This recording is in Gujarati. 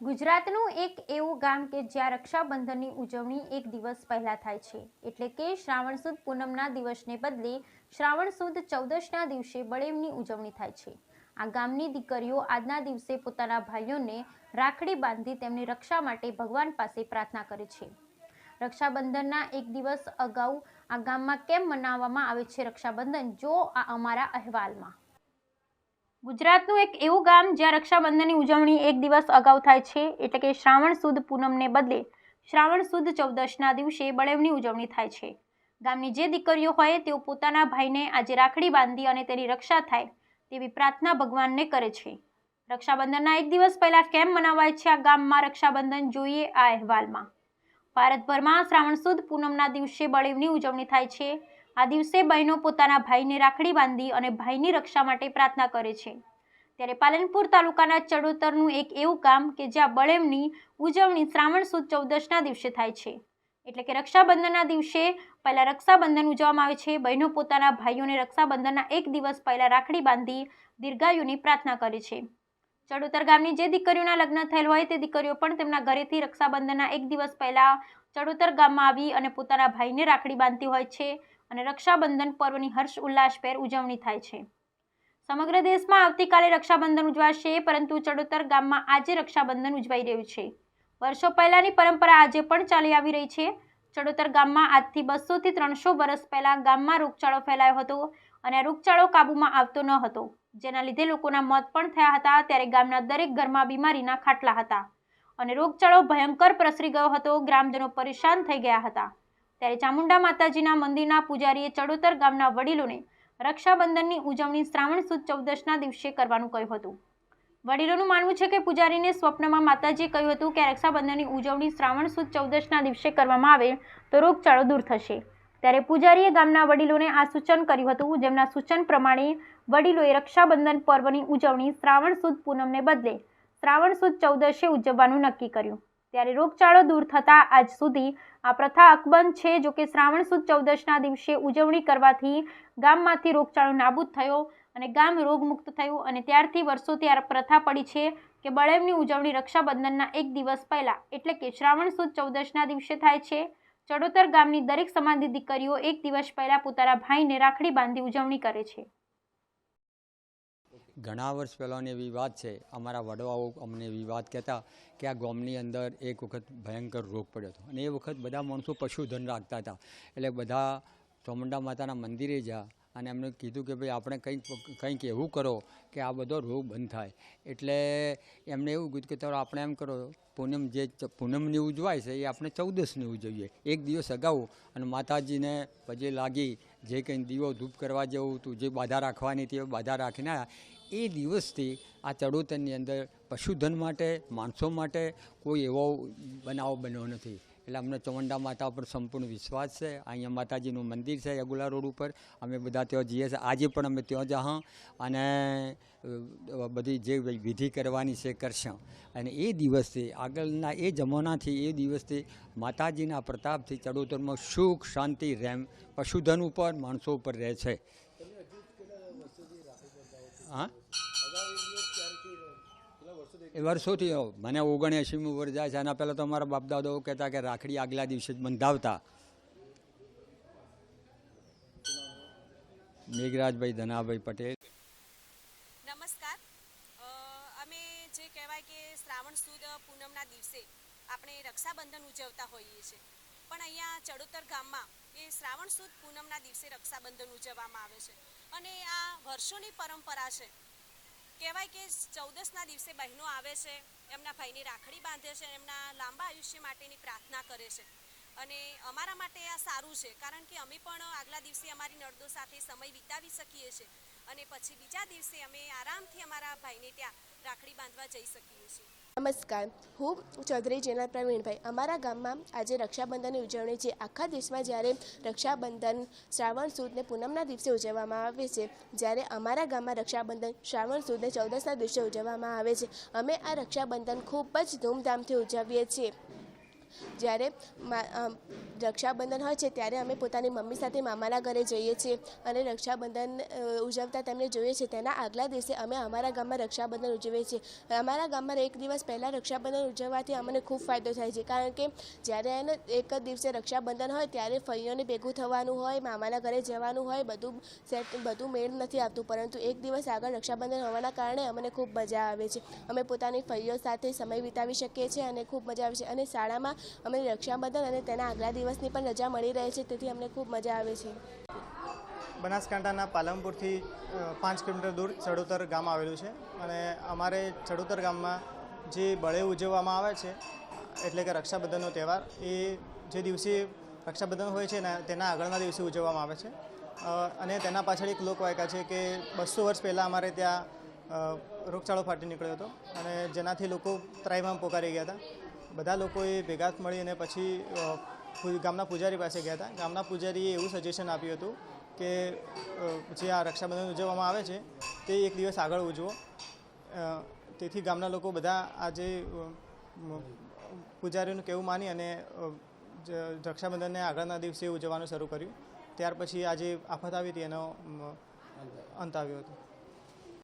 ગુજરાતનું એક એવું ગામ કે જ્યાં રક્ષાબંધનની ઉજવણી એક દિવસ પહેલા થાય છે. એટલે કે શ્રાવણ સુદ પૂનમના દિવસને બદલે શ્રાવણ સુદ ચૌદશના દિવસે બળેવની ઉજવણી થાય છે. આ ગામની દીકરીઓ આજના દિવસે પોતાના ભાઈઓને રાખડી બાંધી તેમની રક્ષા માટે ભગવાન પાસે પ્રાર્થના કરે છે. રક્ષાબંધનના એક દિવસ અગાઉ આ ગામમાં કેમ મનાવવામાં આવે છે રક્ષાબંધન? જો આ અમારા અહેવાલમાં. ગુજરાતનું એક એવું ગામ જ્યાં રક્ષાબંધનની ઉજવણી એક દિવસ અગાઉ થાય છે, એટલે કે શ્રાવણ સુદ પૂનમને બદલે શ્રાવણ સુદ ચૌદશના દિવસે બળેવની ઉજવણી થાય છે. ગામની જે દીકરીઓ હોય, તેઓ પોતાના ભાઈને આજે રાખડી બાંધી અને તેની રક્ષા થાય તેવી પ્રાર્થના ભગવાનને કરે છે. રક્ષાબંધનના એક દિવસ પહેલા કેમ મનાવાય છે આ ગામમાં રક્ષાબંધન જોઈએ આ અહેવાલમાં. ભારતભરમાં શ્રાવણ સુદ પૂનમના દિવસે બળેવની ઉજવણી થાય છે આ દિવસે બહેનો પોતાના ભાઈને રાખડી બાંધી અને ભાઈની રક્ષા માટે પ્રાર્થના કરે છે. ત્યારે પાલનપુર તાલુકાના ચડોતરનું એક એવું ગામ કે જ્યાં બળેમની ઉજવણી શ્રાવણ સુદ ચૌદશના દિવસે થાય છે. એટલે કે રક્ષાબંધનના દિવસે પહેલાં રક્ષાબંધન ઉજવવામાં આવે છે. બહેનો પોતાના ભાઈઓને રક્ષાબંધનના એક દિવસ પહેલાં રાખડી બાંધી દીર્ઘાયુની પ્રાર્થના કરે છે. ચડોતર ગામની જે દીકરીઓના લગ્ન થયેલ હોય તે દીકરીઓ પણ તેમના ઘરેથી રક્ષાબંધનના એક દિવસ પહેલાં ચડોતર ગામમાં આવી અને પોતાના ભાઈને રાખડી બાંધતી હોય છે. અને રક્ષાબંધન પર્વની હર્ષ ઉલ્લાસભેર ઉજવણી થાય છે. સમગ્ર દેશમાં આવતીકાલે રક્ષાબંધન ઉજવાશે, પરંતુ ચડોતર ગામમાં આજે રક્ષાબંધન ઉજવાઈ રહ્યું છે. વર્ષો પહેલાંની પરંપરા આજે પણ ચાલી આવી રહી છે. ચડોતર ગામમાં આજથી બસોથી ત્રણસો વર્ષ પહેલાં ગામમાં રોગચાળો ફેલાયો હતો અને રોગચાળો કાબૂમાં આવતો ન હતો. જેના લીધે લોકોના મોત પણ થયા હતા, ત્યારે ગામના દરેક ઘરમાં બીમારીના ખાટલા હતા. અને રોગચાળો ભયંકર પ્રસરી ગયો હતો. ગ્રામજનો પરેશાન થઈ ગયા હતા. ત્યારે ચામુંડા માતાજીના મંદિરના પૂજારીએ ચડોતર ગામના વડીલોને રક્ષાબંધનની ઉજવણી શ્રાવણ સુદ ચૌદશના દિવસે કરવાનું કહ્યું હતું. વડીલોનું માનવું છે કે પૂજારીને સ્વપ્નમાં માતાજીએ કહ્યું હતું કે રક્ષાબંધનની ઉજવણી શ્રાવણ સુદ ચૌદશના દિવસે કરવામાં આવે તો રોગચાળો દૂર થશે. ત્યારે પૂજારીએ ગામના વડીલોને આ સૂચન કર્યું હતું, જેમના સૂચન પ્રમાણે વડીલોએ રક્ષાબંધન પર્વની ઉજવણી શ્રાવણ સુદ પૂનમને બદલે શ્રાવણ સુદ ચૌદશે ઉજવવાનું નક્કી કર્યું. ત્યારે રોગચાળો દૂર થતાં આજ સુધી આ પ્રથા અકબંધ છે જો કે શ્રાવણ સુદ ચૌદશના દિવસે ઉજવણી કરવાથી ગામમાંથી રોગચાળો નાબૂદ થયો અને ગામ રોગમુક્ત થયું અને ત્યારથી વર્ષોથી આ પ્રથા પડી છે કે બળેવની ઉજવણી રક્ષાબંધનના એક દિવસ પહેલાં, એટલે કે શ્રાવણ સુદ ચૌદશના દિવસે થાય છે. ચડોતર ગામની દરેક સમાધિ દીકરીઓ એક દિવસ પહેલાં પોતાના ભાઈને રાખડી બાંધી ઉજવણી કરે છે. ઘણા વર્ષ પહેલાંની એવી વાત છે. અમારા વડવાઓ અમને એવી વાત કહેતા કે આ ગામની અંદર એક વખત ભયંકર રોગ પડ્યો હતો. અને એ વખત બધા માણસો પશુધન રાખતા હતા. એટલે બધા ચોમુંડા માતાના મંદિરે જા અને એમને કીધું કે ભાઈ આપણે કંઈક કંઈક એવું કરો કે આ બધો રોગ બંધ થાય. એટલે એમને એવું કીધું કે ચાલો આપણે એમ કરો, પૂનમ જે પૂનમની ઉજવાય છે એ આપણે ચૌદસની ઉજવીએ. એક દિવસ અગાઉ અને માતાજીને પજે લાગી, જે કંઈ દીવો ધૂપ કરવા જેવું હતું જે બાધા રાખવાની હતી એ બાધા રાખીને એ દિવસથી આ ચડોતરની અંદર પશુધન માટે, માણસો માટે કોઈ એવો બનાવ બન્યો નથી. એટલે અમને ચોમંડા માતા પર સંપૂર્ણ વિશ્વાસ છે. અહીંયા માતાજીનું મંદિર છે, યગુલા રોડ ઉપર. અમે બધા ત્યાં જઈએ છીએ. આજે પણ અમે ત્યાં જા અને બધી જે વિધિ કરવાની છે, કરશું. અને એ દિવસથી, આગળના એ જમાનાથી, એ દિવસથી માતાજીના પ્રતાપથી ચડોતરમાં સુખ, શાંતિ રેમ પશુધન ઉપર, માણસો ઉપર રહે છે. હા? એ વર્ષોથી. મને ઓગણએંશીમું વર્ષ જાય છે. એના પહેલાં તો અમારા બાપ દાદાઓ કહેતા કે રાખડી આગલા દિવસે જ બંધાવતા. મેઘરાજભાઈ ધનાભાઈ પટેલ. નમસ્કાર. અમે જે કહેવાય કે શ્રાવણ સુદ પૂનમના દિવસે આપણે રક્ષાબંધન ઉજવતા હોઈએ છીએ. પણ અહીંયા ચડોતર ગામમાં એ શ્રાવણ સુદ પૂનમના દિવસે રક્ષાબંધન ઉજવવામાં આવે છે. અને આ વર્ષોની પરંપરા છે. કહેવાય કે ચૌદસના દિવસે બહેનો આવે છે, એમના ભાઈને રાખડી બાંધે છે, એમના લાંબા આયુષ્ય માટેની પ્રાર્થના કરે છે. અને અમારા માટે આ સારું છે, કારણ કે અમે પણ આગલા દિવસે અમારી નળદો સાથે સમય વિતાવી શકીએ છીએ. અને પછી બીજા દિવસે અમે આરામથી અમારા ભાઈને ત્યાં રાખડી બાંધવા જઈ શકીએ છીએ. નમસ્કાર. હું ચૌધરી જેના પ્રવીણભાઈ. અમારા ગામમાં આજે રક્ષાબંધનની ઉજવણી છે. આખા દેશમાં જ્યારે રક્ષાબંધન, શ્રાવણ સુદને પૂનમના દિવસે ઉજવવામાં આવે છે, જ્યારે અમારા ગામમાં રક્ષાબંધન, શ્રાવણ સુદને ચૌદસના દિવસે ઉજવવામાં આવે છે. અમે આ રક્ષાબંધન ખૂબ જ ધૂમધામથી ઉજવીએ છીએ. જ્યારે રક્ષાબંધન હોય છે, ત્યારે અમે પોતાની મમ્મી સાથે મામાના ઘરે જઈએ છીએ અને રક્ષાબંધન ઉજવતા તેમને જોઈએ છીએ. તેના આગલા દિવસે અમે અમારા ગામમાં રક્ષાબંધન ઉજવીએ છીએ. અમારા ગામમાં એક દિવસ પહેલાં રક્ષાબંધન ઉજવવાથી અમને ખૂબ ફાયદો થાય છે. કારણ કે જ્યારે એને એક જ દિવસે રક્ષાબંધન હોય, ત્યારે ફઈઓને ભેગું થવાનું હોય, મામાના ઘરે જવાનું હોય, બધું સેટ, બધું મેળ નથી આવતું. પરંતુ એક દિવસ આગળ રક્ષાબંધન હોવાના કારણે અમને ખૂબ મજા આવે છે. અમે પોતાની ફઈઓ સાથે સમય વિતાવી શકીએ છીએ અને ખૂબ મજા આવે છે. અને શાળામાં અમે રક્ષાબંધન અને તેના આગલા દિવસની પણ રજા મળી રહે છે, તેથી અમને ખૂબ મજા આવે છે. બનાસકાંઠાના પાલમપુરથી પાંચ કિલોમીટર દૂર ચડોતર ગામ આવેલું છે અને અમારે ચડોતર ગામમાં જે બળે ઉજવવામાં આવે છે, એટલે કે રક્ષાબંધનનો તહેવાર, એ જે દિવસે રક્ષાબંધન હોય છે તેના આગળના દિવસે ઉજવવામાં આવે છે. અને તેના પાછળ એક લોકવાયકા છે કે બસો વર્ષ પહેલાં અમારે ત્યાં રોગચાળો ફાટી નીકળ્યો હતો અને જેનાથી લોકો ત્રાઈમાં પોકારી ગયા હતા. બધા લોકોએ ભેગા મળી અને પછી ગામના પૂજારી પાસે ગયા હતા. ગામના પૂજારીએ એવું સજેશન આપ્યું હતું કે જે આ રક્ષાબંધન ઉજવવામાં આવે છે, તે એક દિવસ આગળ ઉજવો. તેથી ગામના લોકો બધા આજે પૂજારીનું કહેવું માની અને રક્ષાબંધનને આગળના દિવસે ઉજવવાનું શરૂ કર્યું. ત્યાર પછી આજે આફત આવી હતી એનો અંત આવ્યો હતો.